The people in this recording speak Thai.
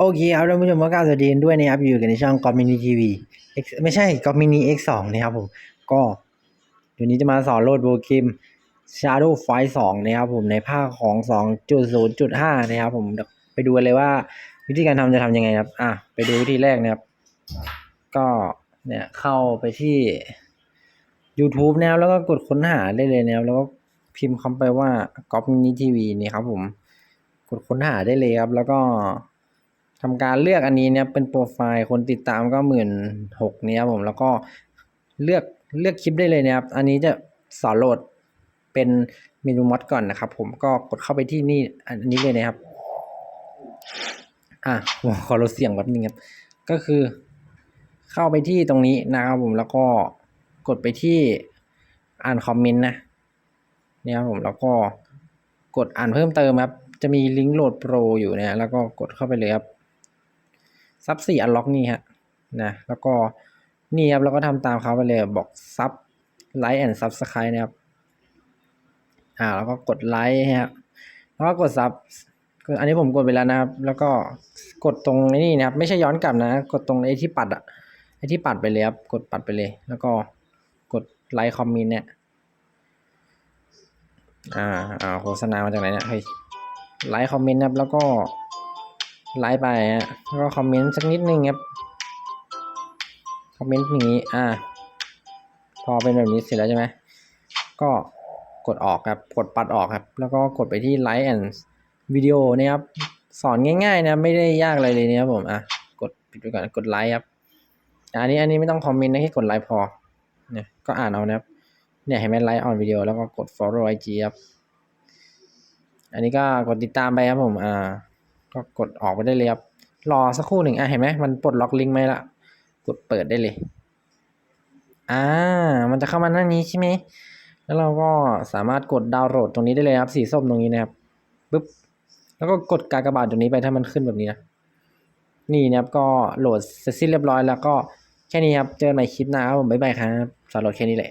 โอเคครับท่านผู้ชมก็กล่าวสวัสดีนด้วยนะครับอยู่กันในช่อง g o m m i n i TV X ไม่ใช่ g o m m i n i X 2 นะครับผม ก็เดี๋ยวนี้จะมาสอนโหลดโปรแกรม Shadow Fight 2นะครับผมในภาคของ 2.0.5 นะครับผมไปดูเลยว่าวิธีการทำจะทำยังไงครับ อะ ไปดูวิธีแรกนะครับ ก็เนี่ยเข้าไปที่ YouTube นะครับแล้วก็กดค้นหาได้เลยนะครับแล้วก็พิมพ์คำไปว่า g o m m i n i TV นี่ครับผม กดค้นหาได้เลยครับแล้วก็ ทำการเลือกอันนี้เนี่ยเป็นโปรไฟล์คนติดตามก็หมื่นหกเนี่ยครับผมแล้วก็เลือกเลือกคลิปได้เลยนะครับ อันนี้จะสอนโหลดเป็นเมนูมอดก่อนนะครับผมก็กดเข้าไปที่นี่อันนี้เลยนะครับ อะผมขอลดเสียงแป๊บนึงครับก็คือ เข้าไปที่ตรงนี้นะครับผมแล้วก็กดไปที่อ่านคอมเมนต์นะเนี่ยครับผมแล้วก็กดอ่านเพิ่มเติมครับ จะมีลิงก์โหลดโปรอยู่นะแล้วก็กดเข้าไปเลยครับ ซับสี่อันล็อกนี่ฮะนะแล้วก็นี่ครับแล้วก็ทำตามเขาไปเลยบอกซับไลค์แอนด์ซับสไครต์นะครับอ่าแล้วก็กดไลค์ฮะแล้วก็กดซับอันนี้ผมกดไปแล้วนะครับ แล้วก็กดตรงนี้นะครับ ไม่ใช่ย้อนกลับนะ กดตรงไอ้ที่ปัดอะไอ้ที่ปัดไปเลยครับ กดปัดไปเลย แล้วก็กดไลค์คอมเมนต์เนี่ย อ่าอ่าโฆษณามาจากไหนเนี่ยเฮ้ยไลค์คอมเมนต์ครับ แล้วก็ ไลค์ไปฮะแล้วก็คอมเมนต์สักนิดนึงครับ คอมเมนต์อย่างนี้ อ่า พอเป็นแบบนี้เสร็จแล้วใช่ไหม ก็กดออกครับ กดปัดออกครับ แล้วก็กดไปที่ไลค์แอนด์วิดีโอนี่ครับ สอนง่าย ๆ นะ ไม่ได้ยากอะไรเลยนะครับผม อะ กดปิดไปก่อน กดไลค์ครับ อันนี้อันนี้ไม่ต้องคอมเมนต์นะแค่กดไลค์พอ เนี่ย ก็อ่านเอานะครับ เนี่ยเห็นไหมไลค์ออนวิดีโอแล้วก็กด follow IG ครับ อันนี้ก็กดติดตามไปครับผม อ่า ก็กดออกไปได้เลยครับ รอสักครู่หนึ่งอะเห็นไหมมันปลดล็อกลิงก์ไหมละกดเปิดได้เลย อ่า มันจะเข้ามาหน้านี้ใช่ไหม แล้วเราก็สามารถกดดาวน์โหลดตรงนี้ได้เลยครับ สีส้มตรงนี้นะครับปึ๊บ แล้วก็กดกากบาทตรงนี้ไปถ้ามันขึ้นแบบนี้นะ นี่นะครับก็โหลดเสร็จสิ้นเรียบร้อยแล้วก็แค่นี้ครับ เจอกันใหม่คลิปหน้าครับผมบ๊ายบายครับสำหรับแค่นี้แหละ